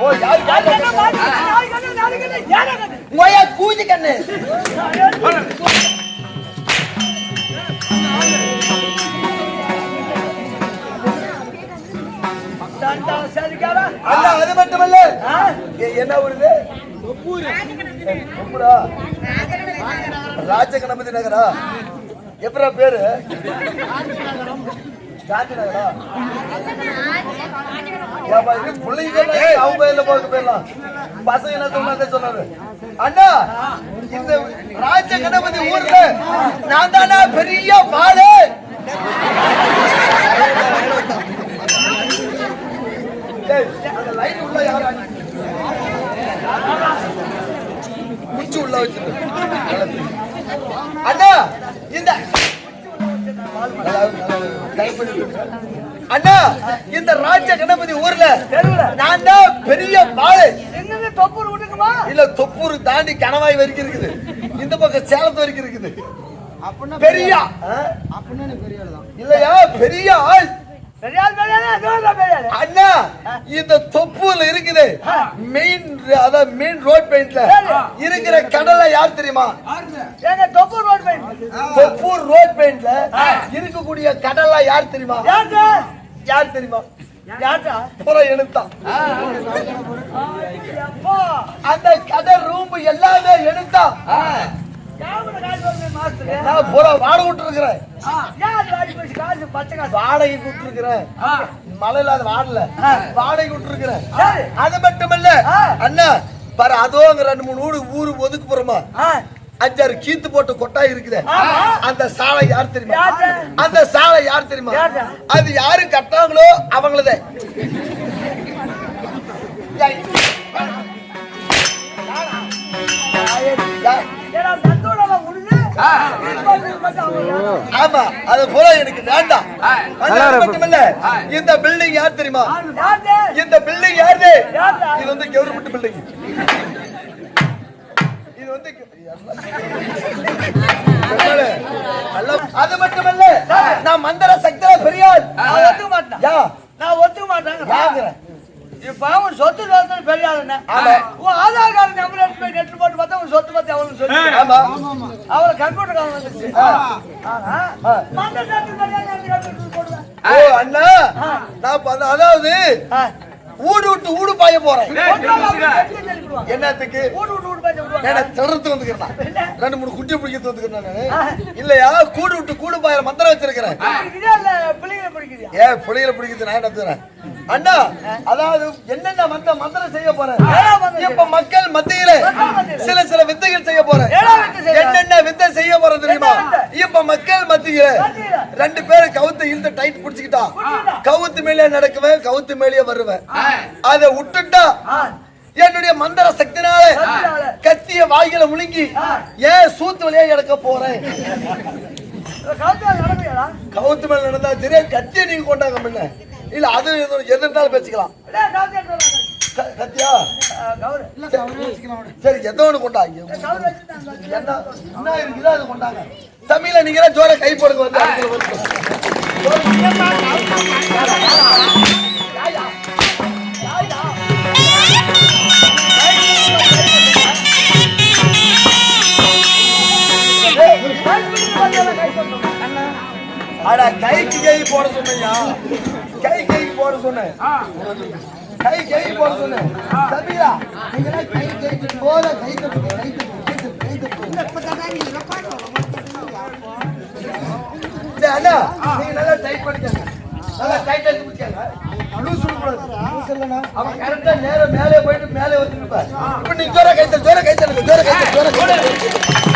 ஓ யாரு கண்ணு அல்ல அது மட்டுமல்ல எ- என்ன வருது தொப்பூரா ராஜ கணபதி நகரா எப்பரா பேரு அவங்க பேர்ல போக போயிடலாம் பசங்க என்ன சொன்னாங்க சொன்னாரு அண்ணா இந்த ராஜ கணபதி ஊர்ல நான் தானா பெரிய பாடு பெரிய பாடு என்னது தொப்பூர் விட்டுக்குமா? இல்ல தொப்பூர் தாண்டி கணவாய் வரைக்கும் இருக்குது. இந்த பக்கம் சேலத்து வரைக்கும் இருக்குது. பெரிய? இல்லையா? பெரிய ஆள். அதுவும் பெரியாள் அண்ணா இந்த தொப்பூர்ல இருக்குது. மெயின் அதான் மெயின் ரோட் பெயிண்ட்ல இருக்கிற கடலை யார் தெரியுமா? எங்க தொப்பூர் ரோடு போய் தொப்பூர் ரோட் பெயிண்ட்ல இருக்கக்கூடிய கடலை யார் தெரியுமா? யாரு யார் தெரியுமா? அந்த கடை ரூம் எல்லாமே புற வாடகை விட்டு இருக்கிறேன் வாடகை விட்டு இருக்கிறேன் மழை இல்லாத வாடல. வாடகை விட்டு இருக்கிறேன். அது மட்டுமல்ல. அண்ணா பாரு அதோ அங்க ரெண்டு மூணு ஊரு ஊரு ஒதுக்கு போறோமா? அஞ்சாறு கீத்து போட்டு கொட்டாய் இருக்குது. அந்த சாலை யார் தெரியுமா? அந்த சாலை யார் தெரியுமா? அது யாரு கட்டாங்களோ அவங்களதே. ஆமா அது போல எனக்கு வேண்டாம் மட்டுமல்ல இந்த பில்டிங் யார் தெரியுமா? இந்த பில்டிங் யாரு? இது வந்து கவர்மெண்ட் பில்டிங் வந்து அது மட்டுமல்ல நான் மந்திர சக்தியில பெரியாள் நான் ஒத்துக்க மாட்டேன். நான் ஒத்துக்க இப்ப அவன் சொத்து சொத்து பெரிய ஆளுண்ணே. உன் ஆதார் கார்டு நம்பர் எடுத்து போய் நெட் போட்டு பார்த்தா உன் சொத்து பத்தி அவனுக்கு சொல்லி ஆமா. அவளை கம்ப்யூட்டர் காலம் வந்துச்சு. ஆனா அண்ணா. நான் அதாவது. ஊடு விட்டு ஊடு பாய போறேன். என்னத்துக்கு? திறத்து வந்துக்கிறேன் ரெண்டு மூணு குட்டி பிடிக்கிறது வந்துக்கிறேன் நானு. இல்லையா? கூடு விட்டு கூடு பாயிர மந்திரம் வச்சிருக்கிறேன். பிடிக்குதா இல்ல பிள்ளைங்களை பிடிக்குதியா? ஏ புளியில பிடிக்கிறது நான் நடத்துறேன் அண்ணா அதாவது என்னென்ன மந்த மந்திரம் செய்ய போறேன் இப்ப மக்கள் மத்தியில. சில சில வித்தைகள் செய்ய போறேன் என்னென்ன வித்தை செய்ய போறேன் தெரியுமா? இப்ப மக்கள் மத்தியில. ரெண்டு பேரும் கவுத்து இழுத்து டைட் பிடிச்சுக்கிட்டா? கவுத்து மேலே நடக்குவேன் கவுத்து மேலேயே வருவேன் அதை விட்டுட்டா. என்னுடைய மந்திர சக்தினால. கத்திய வாய்களை முழுங்கி. ஏன் சூத்து வழியா எடுக்க போறேன்? கவுத்து மேல நடந்தா தெரியும் கத்திய நீங்க கொண்டாங்க முன்ன இல்ல அது எது இருந்தாலும் பேசிக்கலாம். கவுரு. சரி எதோ ஒண்ணு கொண்டாங்க. என்ன இருக்குதோ அது கொண்டாங்க. தமிழ்ல நீங்க ஜோர கை போடுங்க வந்து. அட கைக்கு கை போட சொன்னையா கை கை போட சொன்னேன் கை கை போட சொன்னேன் தமிழா நீங்க கை கை போத கை தட்டு கை தட்டு கை தட்டு கை சரி, அண்ணா நீங்க நல்லா டைட் பண்ணிக்கங்க நல்லா டைட் ஆக்கி பிடிக்கங்க லூஸ் விடக்கூடாது அவன் கரெக்டா நேரா மேலே போயிட்டு மேலே வந்துருப்பார் இப்ப நீங்க ஜோர கை தட்டு ஜோர கை தட்டு ஜோர கை தட்டு ஜோர கை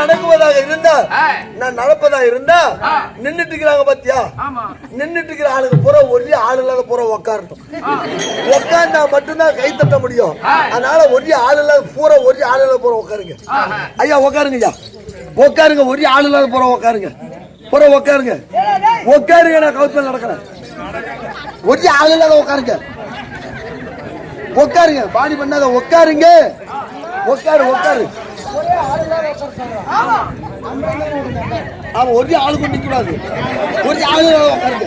நடக்குவதாக இருந்தா நான் நடப்பதா இருந்தா நின்னுட்டு இருக்கிறாங்க பாத்தியா? நின்னுட்டு இருக்கிற ஆளுங்க பூரா ஒரே ஆளு இல்லாத பூரா உட்காரட்டும் உட்கார்ந்தா மட்டும்தான் கை தட்ட முடியும். அதனால ஒரே ஆளு இல்லாத பூரா ஒரே ஆளு இல்லாத பூரா உட்காருங்க ஐயா உட்காருங்க ஐயா உட்காருங்க ஒரே ஆளு இல்லாத பூரா உட்காருங்க பூரா உட்காருங்க உட்காருங்க நான் கவுத்து மேல் நடக்கிறேன். ஒரே ஆளு இல்லாத உட்காருங்க உட்காருங்க பாடி பண்ணாத உட்காருங்க உட்காரு உட்காரு ஆமா. ஒரே ஆளு கொண்டு ஒரு ஆளு உட்காருங்க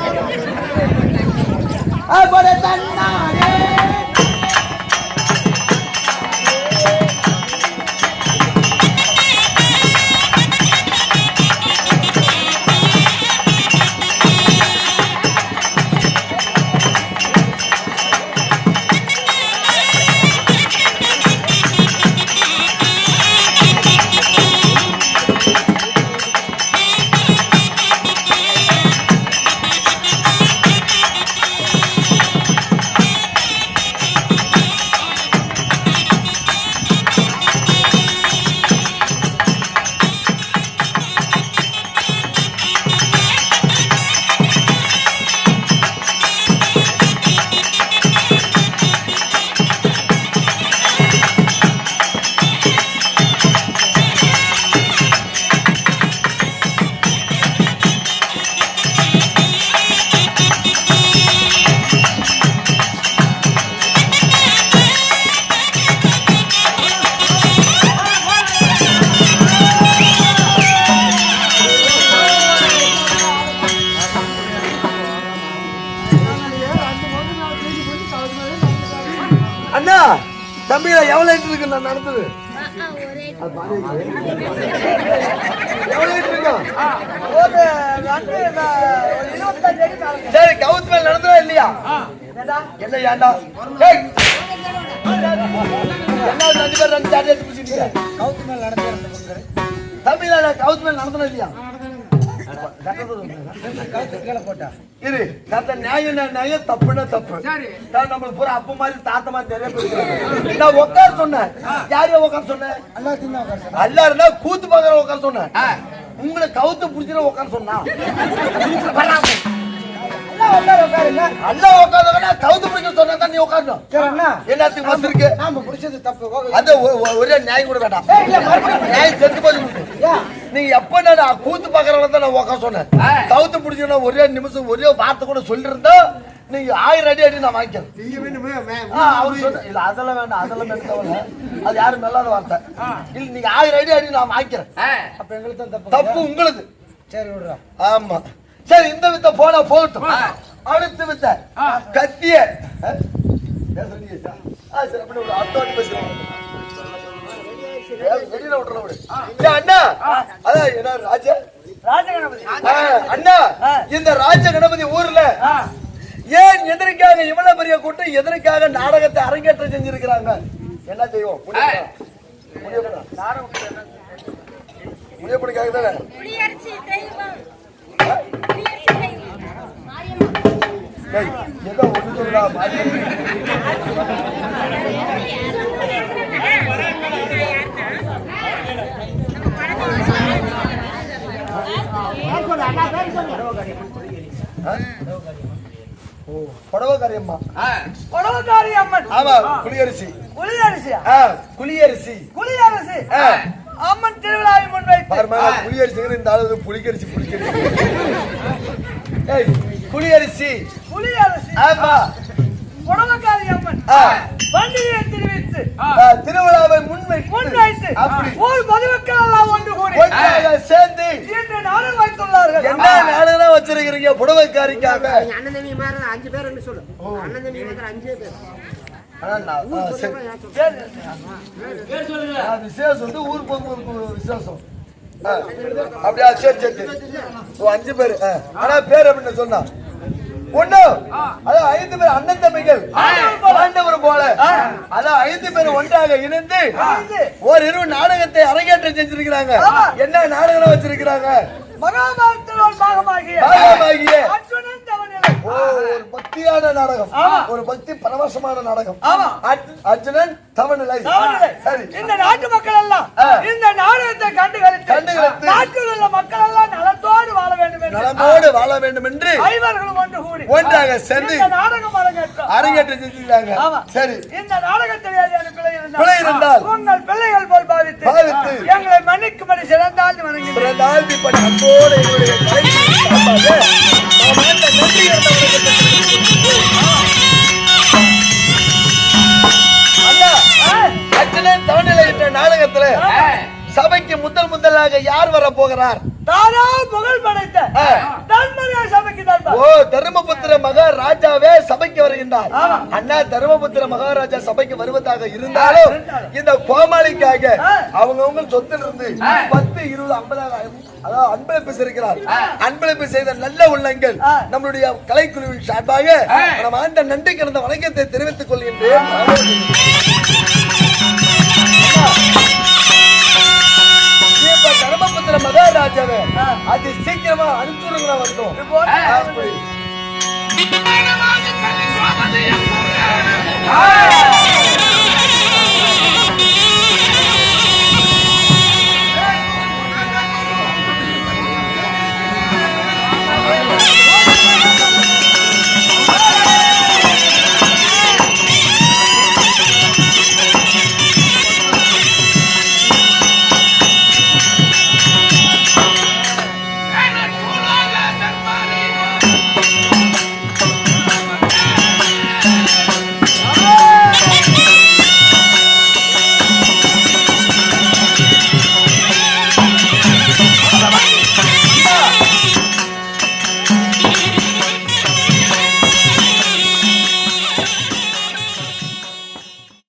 ஆ, எவ்வளவு லிட்டர் இருக்கு நான் நடந்தது எவ்வளவு ரெண்டு, சரி மேல நடந்ததா இல்லையா? என்ன ஏண்டா என்ன ரெண்டு பேர் ரெண்டு தம்பி நான் கவுத்து மேல இல்லையா? இரு கத்த நியாயம் நியாயம் தப்புன்னா தப்பு. நான் நம்மளுக்கு பூரா அப்ப மாதிரி தாத்த மாதிரி நிறைய பேர் இருக்காங்க. நான் உட்கார சொன்னேன். யாரையும் உட்கார சொன்னேன்? அல்லா இருந்தா கூத்து பாக்குற உட்கார சொன்னேன். உங்களை கவுத்து புடிச்சிட உட்கார சொன்னா. எல்லாத்துக்கும் ஒரே நியாயம் கூட வேண்டாம். நியாயம் செத்து போது நீங்க எப்ப நான் கூத்து பாக்குறவங்க தான் நான் உட்கார சொன்னேன். கவுத்து பிடிச்சா ஒரே நிமிஷம் ஒரே வார்த்தை கூட சொல்லிருந்தா நீங்க ஆயிரம் அடி அடி நான் வாங்கிக்கிறேன். அவரு சொன்ன இல்ல அதெல்லாம் வேண்டாம் அதெல்லாம் கவலை அது யாரும் நல்லாத வார்த்தை. இல்ல நீங்க ஆயிரம் அடி அடி நான் வாங்கிக்கிறேன். அப்ப எங்களுக்கு தான் தப்பு. தப்பு உங்களுக்கு சரி, விடுறா. ஆமா. சரி இந்த வித்த போனா போகட்டும். அடுத்த வித்த கத்திய? பேசுறீங்க? ஆ, சரி, அப்படி. அடுத்த வாட்டி பேசுறேன். ஏய், வெளியில விட்டுறலாம் விடு. ஏய், அண்ணா அதான் என்ன ராஜா? அண்ணா இந்த ராஜ கணபதி ஊர்ல ஏன் எதற்காக இவ்வளவு பெரிய கூட்டம் எதற்காக நாடகத்தை அரங்கேற்றம் செஞ்சிருக்கிறாங்க? என்ன செய்வோம்? முடியப்படுக்காக தானே? ஏதோ ஒண்ணு சொல்லுடா, புடவைக்காரி அம்மா. புடவைக்காரி அம்மன். ஆமா? ஆ, குளியரிசி புளியரிசி. ஆ. அம்மன் திருவிழாவை முன்வைத்து பாருமா குளியரிசிங்கிற இந்த வந்து புளிக்கரிசி புளிக்கரிசி ஏய் குளியரிசி புளியரிசி. ஆமா புடவைக்காரி அம்மன் ஆ. ஆ, திருவிழாவை முன்வைத்து. முன்வைத்து. அப்படி. ஊர் பொதுமக்கள் எல்லாம் ஒன்று கூடி ஒன்றாக சேர்ந்து இன்று நாடகம் வைத்துள்ளார்கள். என்ன நாடகம் வச்சிருக்கிறீங்க? புடவைக்காரிக்காக. அண்ணன் தம்பி மாதிரி அஞ்சு பேர் என்ன சொல்லு. அண்ணன் தம்பி மாதிரி அஞ்சே பேர். விசேஷம் வந்து ஊர் விசேஷம். அப்படியா சரி சரி சரி. ஓ அஞ்சு பேர். ஆனா பேர் அப்படின்னு சொன்னா. ஒண்ணு. அதான் ஐந்து பேர் அண்ணன் தம்பிகள். ஆண்டவர் போல. அதான் ஐந்து பேர் ஒன்றாக இணைந்து ஒரு இரு நாடகத்தை அரங்கேற்றம் செஞ்சிருக்கிறாங்க. என்ன நாடகம் வச்சிருக்கிறாங்க? மகாபாரத்தில் ஒரு பாகமாகிய அர்ஜுனன் தவநிலை பக்தியான நாடகம். ஒரு பக்தி பரவசமான நாடகம். அர்ஜுனன் தவநிலை. சரி. இந்த நாட்டு மக்கள் எல்லாம். இந்த நாடகத்தை கண்டுகளித்து நாட்டில் உள்ள மக்கள் எல்லாம் நலத்தோடு வாழ வேண்டும் என்று நலமோடு வாழ வேண்டும் என்று ஐவர்களும் ஒன்று கூடி. ஒன்றாக சேர்ந்து நாடகம் அரங்கேற்றம் அரங்கேற்றம். சரி. இந்த நாடகத்தில் ஏதேனும் பிழை இருந்தால் உங்கள் பிள்ளைகள் போல் பாவித்து பாவித்து. எங்களை மன்னிக்கும்படி சிறந்தால் வணங்குகிறேன் பிறந்தால் இப்படி அன்போடு எங்களுடைய ஆண்ட நன்றி சபைக்கு முதல் முதலாக யார் வர போகிறார் தானா புகழ் படைத்த ஆ. தன்மனையா சபைக்கு தான் ஓ தர்மபுத்திர மகாராஜாவே சபைக்கு வருகின்றார். அண்ணா தர்மபுத்திர மகாராஜா சபைக்கு வருவதாக இருந்தாலும் இந்த கோமாளிக்காக அவங்கவங்க சொத்துல இருந்து பத்து இருபது ஐம்பதாக அதாவது அன்பளிப்பு செய்கிறார் அன்பளிப்பு செய்த நல்ல உள்ளங்கள் நம்மளுடைய கலைக்குழுவின் சார்பாக நம்ம அந்த நன்றி கிடந்த வணக்கத்தை தெரிவித்துக் கொள்கின்றேன். ராஜாவே அது சீக்கிரமா அனுப்பிச்சுடுங்களா வந்தோம் ஆ.